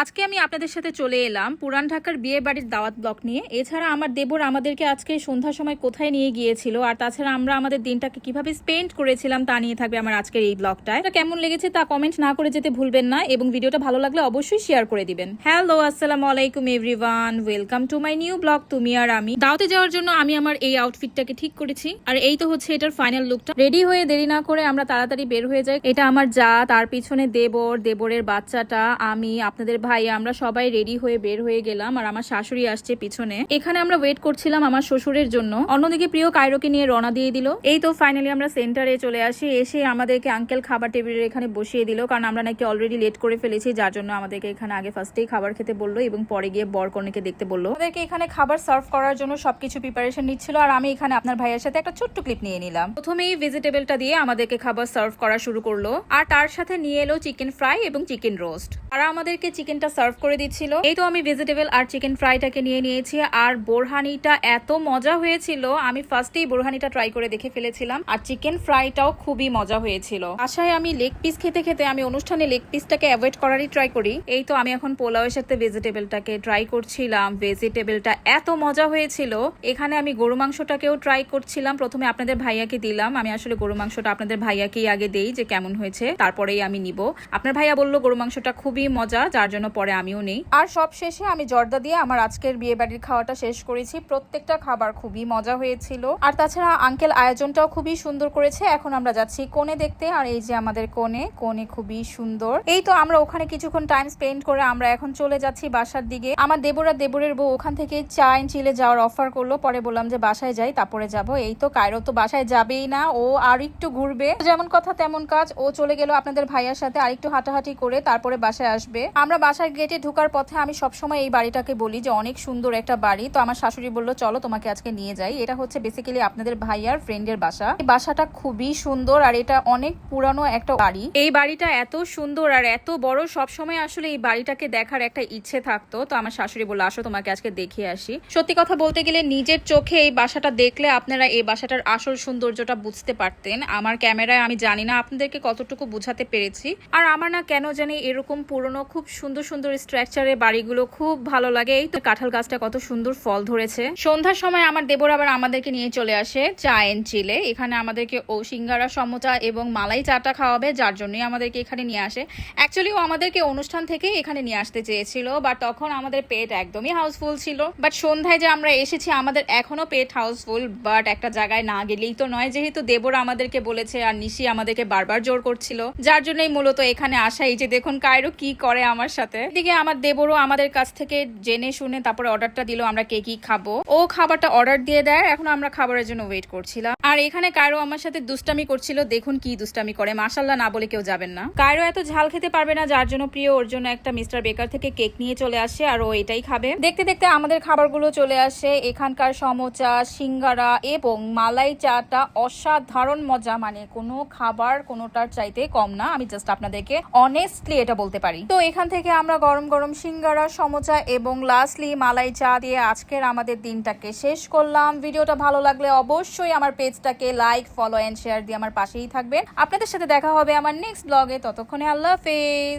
আজকে আমি আপনাদের সাথে চলে এলাম পুরান ঢাকার বিয়ে বাড়ির দাওয়াত ব্লক নিয়ে। এছাড়া আমার দেবর আমাদেরকে আজকে সন্ধ্যার সময় কোথায় নিয়ে গিয়েছিল আর তাছাড়া আমরা আমাদের দিনটাকে কীভাবে স্পেন্ড করেছিলাম তা নিয়ে থাকবে আমার আজকের এই ব্লগটায় কেমন লেগেছে তা কমেন্ট না করে যেতে ভুলবেন না এবং ভিডিওটা ভালো লাগলে অবশ্যই শেয়ার করে দিবেন। হ্যালো আসসালামু আলাইকুম everyone welcome to my new blog তুমি আর আমি। দাওয়াতে যাওয়ার জন্য আমি আমার এই আউটফিটটাকে ঠিক করেছি আর এই তো হচ্ছে এটার ফাইনাল লুকটা রেডি হয়ে দেরি না করে আমরা তাড়াতাড়ি বের হয়ে যাই। এটা আমার যা, তার পিছনে দেবর, দেবরের বাচ্চাটা, আমি, আপনাদের ভাই, আমরা সবাই রেডি হয়ে বের হয়ে গেলাম আর আমার শাশুড়ি আসছে পিছনে। এখানে আমরা ওয়েট করছিলাম আমার শ্বশুরের জন্য। অন্যদিকে প্রিয় কায়রোকে নিয়ে রওনা দিয়ে দিল। এই তো ফাইনালি আমরা সেন্টারে চলে আসি। এসে আমাদেরকে আঙ্কেল খাবার টেবিলের এখানে বসিয়ে দিল। কারণ আমরা নাকি অলরেডি লেট করে ফেলেছি, যার জন্য আমাদেরকে এখানে আগে ফার্স্টেই খাবার খেতে বলল এবং পরে গিয়ে বর কনেকে দেখতে বলল। আমাদেরকে এখানে খাবার সার্ভ করার জন্য সবকিছু প্রিপারেশন নিচ্ছিল আর আমি এখানে আপনার ভাইয়ের সাথে একটা ছোট্ট ক্লিপ নিয়ে নিলাম। প্রথমেই ভেজিটেবলটা দিয়ে আমাদেরকে খাবার সার্ভ করা শুরু করল। আর তার সাথে নিয়ে এলো চিকেন ফ্রাই এবং চিকেন রোস্ট আর আমাদেরকে চিকেনটা সার্ভ করে দিচ্ছিল। এই তো আমি ভেজিটেবল আর চিকেন ফ্রাইটাকে নিয়ে নিয়েছি। আর বোরহানিটা এত মজা হয়েছিল, আমি ফার্স্টেই বোরহানিটা ট্রাই করে দেখে ফেলেছিলাম। আর চিকেন ফ্রাইটাও খুবই মজা হয়েছিল। আশায় আমি লেগ পিস খেতে খেতে আমি অনুষ্ঠানে লেগ পিসটাকে অ্যাভয়েড করারই ট্রাই করি। এই তো আমি এখন পোলাওয়ের সাথে ভেজিটেবলটাকে ট্রাই করছিলাম। ভেজিটেবলটা এত মজা হয়েছিল। এখানে আমি গরু মাংসটাকেও ট্রাই করছিলাম। প্রথমে আপনাদের ভাইয়াকে দিলাম। আমি আসলে গরু মাংসটা আপনাদের ভাইয়াকেই আগে দেই যে কেমন হয়েছে, তারপরেই আমি নিব। আপনার ভাইয়া বলল গরু মাংসটা খুবই মজা, যার জন্য পরে আমিও নেই। আর সব শেষে আমি জর্দা দিয়ে আমার আজকের বিয়ে বাড়ির খাওয়াটা শেষ করেছি। প্রত্যেকটা খাবার খুবই মজা হয়েছিল। আর তাছাড়া আঙ্কেল আয়োজনটাও খুবই সুন্দর করেছে। এখন আমরা যাচ্ছি কোণে দেখতে। আর এই যে আমাদের কোণে কোণে খুবই সুন্দর। এই তো আমরা ওখানে কিছুক্ষণ টাইম স্পেন্ড করে আমরা এখন চলে যাচ্ছি বাসার দিকে। আমার দেবরা দেবরের বউ ওখান থেকে চা চিলে যাওয়ার অফার করল। পরে বললাম যে বাসায় যাই, তারপরে যাব। এই তো কায়রো তো বাসায় যাবেই না। ও আর একটু ঘুরবে। যেমন কথা তেমন কাজ। ও চলে গেল আপনাদের ভাইয়ার সাথে আরেকটু হাঁটাহাঁটি করে, তারপরে বাসায় আসবে। আমরা বাসার গেটে ঢোকার পথে আমি সবসময় এই বাড়িটাকে বলি যে অনেক সুন্দর একটা বাড়ি। তো আমার শাশুড়ি বলল, চলো তোমাকে আজকে নিয়ে যাই। এটা হচ্ছে বেসিক্যালি আপনাদের ভাই ভাইয়ার ফ্রেন্ডের বাসা। এই বাসাটা খুবই সুন্দর আর এটা অনেক পুরানো একটা বাড়ি। এই বাড়িটা এত সুন্দর আর এত বড় সব সময় আসলে এই বাড়িটাকে দেখার একটা ইচ্ছে থাকতো। তো আমার শাশুড়ি বলল, আসো তোমাকে আজকে দেখিয়ে আসি। সত্যি কথা বলতে গেলে নিজের চোখে এই বাসাটা দেখলে আপনারা এই বাসাটার আসল সৌন্দর্যটা বুঝতে পারতেন। আমার ক্যামেরায় আমি জানি না আপনাদেরকে কতটুকু বুঝাতে পেরেছি। আর আমার না কেন জানি এরকম পুরনো, খুব সুন্দর সুন্দর সুন্দর স্ট্রাকচারের বাড়িগুলো খুব ভালো লাগে। এই তো কাঁঠাল গাছটা কত সুন্দর ফল ধরেছে। সন্ধ্যার সময় আমার দেবর আবার আমাদেরকে নিয়ে চলে আসে চা এন চিলে এখানে আমাদেরকে ও সিঙ্গারা সমচা এবং মালাই চাটা খাওয়াবে, যার জন্যই আমাদেরকে এখানে নিয়ে আসে। অ্যাকচুয়ালি ও আমাদেরকে অনুষ্ঠান থেকে এখানে নিয়ে আসতে চেয়েছিল বাট তখন আমাদের পেট একদমই হাউসফুল ছিল। বাট সন্ধ্যায় যে আমরা এসেছি, আমাদের এখনও পেট হাউসফুল বাট একটা জায়গায় না গেলেই তো নয়। যেহেতু দেবর আমাদেরকে বলেছে আর নিশি আমাদেরকে বারবার জোর করছিল, যার জন্যই মূলত এখানে আসা। এই যে দেখুন, কায়রো কি করে আমার সাথে। এদিকে আমার দেবরও আমাদের কাছ থেকে জেনে শুনে তারপরে অর্ডারটা দিল, আমরা কে কি খাব। ও খাবারটা অর্ডার দিয়ে দেয়, এখন আমরা খাবারের জন্য ওয়েট করছিলাম। আর এখানে কায়রো আমার সাথে দুষ্টামি করছিল, দেখুন কি দুষ্টামি করে মাসাল্লাহ না বলে কেউ যাবেন না। কায়রো এত ঝাল খেতে পারবে না, যার জন্য প্রিয়, ওর জন্য একটা মিস্টার বেকার থেকে কেক নিয়ে চলে আসে, আর ও এটাই খাবে। দেখতে দেখতে আমাদের খাবারগুলো চলে আসে, এখানকার সমোচা, সিঙ্গারা এবং মালাই চাটা অসাধারণ মজা মানে কোনো খাবার কোনোটার চাইতে কম না, আমি জাস্ট আপনাদেরকে অনেস্টলি এটা বলতে পারি। তো এখান থেকে আমরা গরম গরম সিঙ্গারা, সমোচা এবং লাস্টলি মালাই চা দিয়ে আজকের আমাদের দিনটাকে শেষ করলাম। ভিডিওটা ভালো লাগলে অবশ্যই আমার পেজটাকে লাইক, ফলো এন্ড শেয়ার দিয়ে আমার পাশেই থাকবেন। আপনাদের সাথে দেখা হবে আমার নেক্সট ব্লগে ততক্ষণে আল্লাহ হাফেজ।